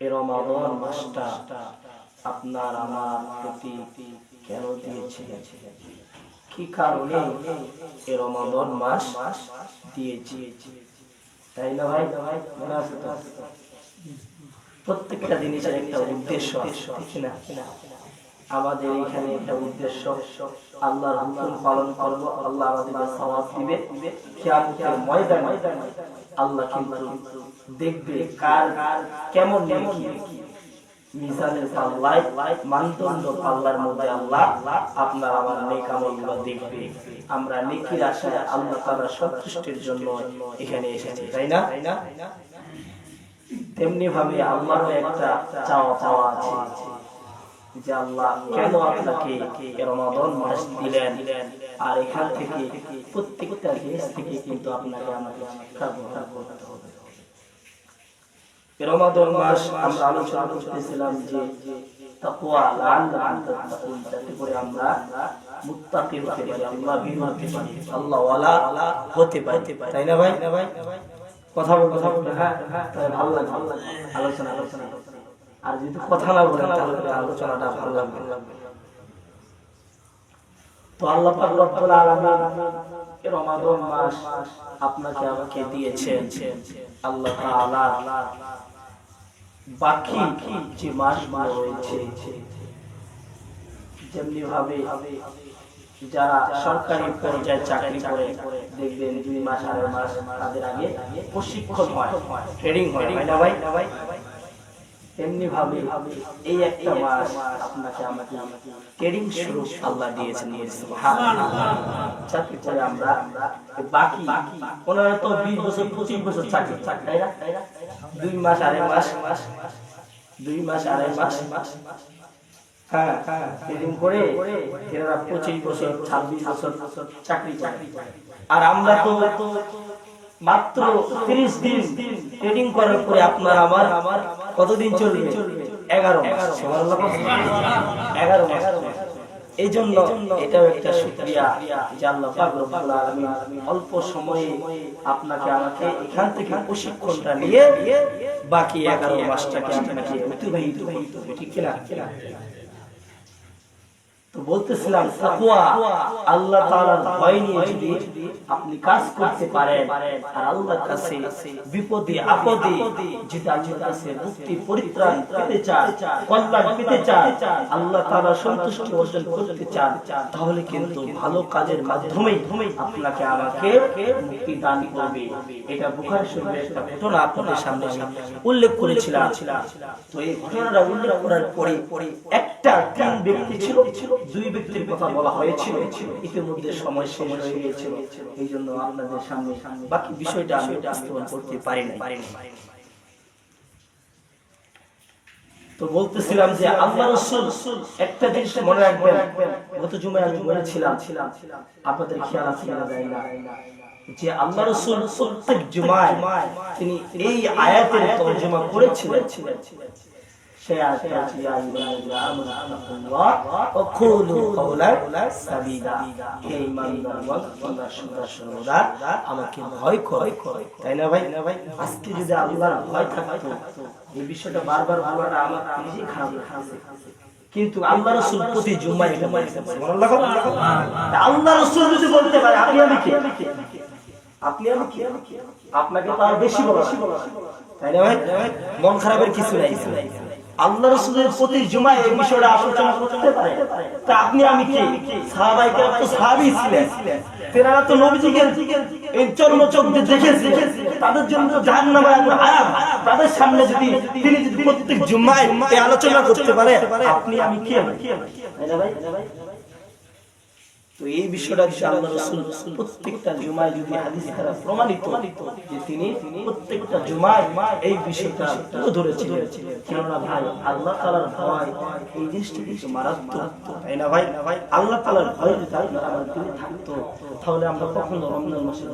এ রমাদান মাসটা আপনার আমার প্রতি কেন দিয়েছে? কি কারণে এ রমাদান মাস দিয়েছে? তাই না ভাই? মনে আছে তো? প্রত্যেকটা জিনিসের একটা উদ্দেশ্য না? আমাদের এখানে একটা উদ্দেশ্য, আল্লাহর হুকুম পালন করব, আল্লাহ আমাদের সওয়াব দিবে। কিয়ামতের ময়দানে আল্লাহ কিন্তু দেখবে কার, কেমন আল্লাহ আমার আল্লাহ জন্য এখানে এসেছি, তাই না? তেমনি ভাবে আল্লাহরও একটা চাওয়া পাওয়া আছে। যে আল্লাহ কেন আপনাকে রমাদান মাস দিলেন? আর এখান থেকে প্রত্যেকটা জিনিস থেকে কিন্তু আপনাকে আমাকে আলোচনা করতেছিলাম যে তাই না ভাই? কথা কথা হ্যাঁ ভালো আলোচনা আলোচনা। আর যদি কথা না বলেন, তাহলে আলোচনাটা ভালো লাগবে তো আল্লাহ মাস আপনাকে আমাকে দিয়েছেন আল্লাহ বাকি যে মাসগুলো রয়েছে যেমনি ভাবে যারা সরকারি পর্যায়ে চাকরি করে, দেখবেন দুই মাস, আড়াই মাস তাদের আগে প্রশিক্ষণ হয়, ট্রেনিং হয় না ভাই? না ভাই তেমনি ভাবে এই একটা মাস আপনাকে আমাকে শুরু আল্লাহ দিয়েছেন। চাকরি করে আমরা বাকি ওনারা তো বিশ বছর পঁচিশ বছর চাকরি না? দুই মাস আড়াই মাস দুই মাস আড়াই মাস হ্যাঁ হ্যাঁ ট্রেনিং করে এরা পঁচিশ বছর ছাব্বিশ বছর চাকরি চাকরি আর আমরা তো মাত্র তিরিশ দিন ট্রেনিং করার পরে আপনার আমার আমার কতদিন চলবে? এগারো মাস। এগারো মাস। এই জন্য এটাও একটা অল্প সময়ে আপনাকে আমাকে এখান থেকে প্রশিক্ষণটা নিয়ে বাকি এগারো মাসটাকে আপনাকে অতিবাহিত ঠিক কিনা? বলতেছিলাম আল্লাহ ভয় নিয়ে যদি আপনি কাজ করতে পারেন, আর কাছে বিপদে, আপদে মুক্তি, পরিত্রাণ পেতে চান, কল্যাণ পেতে চান, আল্লাহ অর্জন করতে চান, তাহলে কিন্তু ভালো কাজের মাধ্যমেই আপনাকে আমাকে মুক্তি দান করবে। এটা বুখারী শরীফের একটা ঘটনা আপনাদের সামনে উল্লেখ করেছিলাম। তো এই ঘটনাটা উল্লেখ করার পরে একটা তিন ব্যক্তি ছিল দুই ব্যক্তির কথা বলা হয়েছিল, ইতিমধ্যে সময় শেষ হয়ে গিয়েছিল এই জন্য আপনাদের সামনে বাকি বিষয়টা আমি উপস্থাপন করতে পারি না তো বলতেছিলাম যে আল্লাহ রসুল একটা জিনিস মনে রাখবেন, গত জুমায় আমি বলেছিলাম, আপনাদের খেয়াল আছে কিনা জানি না, যে আল্লাহ রসুল প্রত্যেক জুমায় তিনি এই আয়াতের তর্জমা করেছিলেন। আমাকে ভয় করো তাই না ভাই আজকে যদি ভয় থাকতো এই বিষয়টা বারবার আমার খারাপ কিন্তু আল্লাহ রসুল প্রতি জুম্মায় আল্লাহ রসুল যদি বলতে পারে আপনি আমি কে আপনি আমি কে আপনাকে তো আর বেশি বলা তাই না ভাই? মন খারাপের কিছু নাই। আল্লাহ রসুলের প্রতি জুমায় এই বিষয়টা আলোচনা করতে পারে তা আপনি আমি কি সাহাবাই কেরাম তো সাহাবি ছিলেন তেনারা তো নবীজিকে এই চর্ম চোখ দিয়ে দেখেছে তাদের জন্য তো জাহান্নামে আগুন হারাম তাদের সামনে যদি তিনি যদি প্রত্যেক জুমায় এই আলোচনা করতে পারে আপনি আমি কি ভাই এই বিষয়টা যদি আল্লাহ রসুল প্রত্যেকটা জুমায় যদি হাদিস দ্বারা প্রমাণিত যে তিনি প্রত্যেকটা জুমায় এই বিষয়টা তুলে ধরেছিলেন। কেননা ভাই, আল্লাহ তালার ভয়, এই জিনিসটা কিন্তু মারাত্মক। তাই না ভাই? আল্লাহ তালার ভয় যদি থাকতো, তাহলে আমরা কখনো রমজান মাসে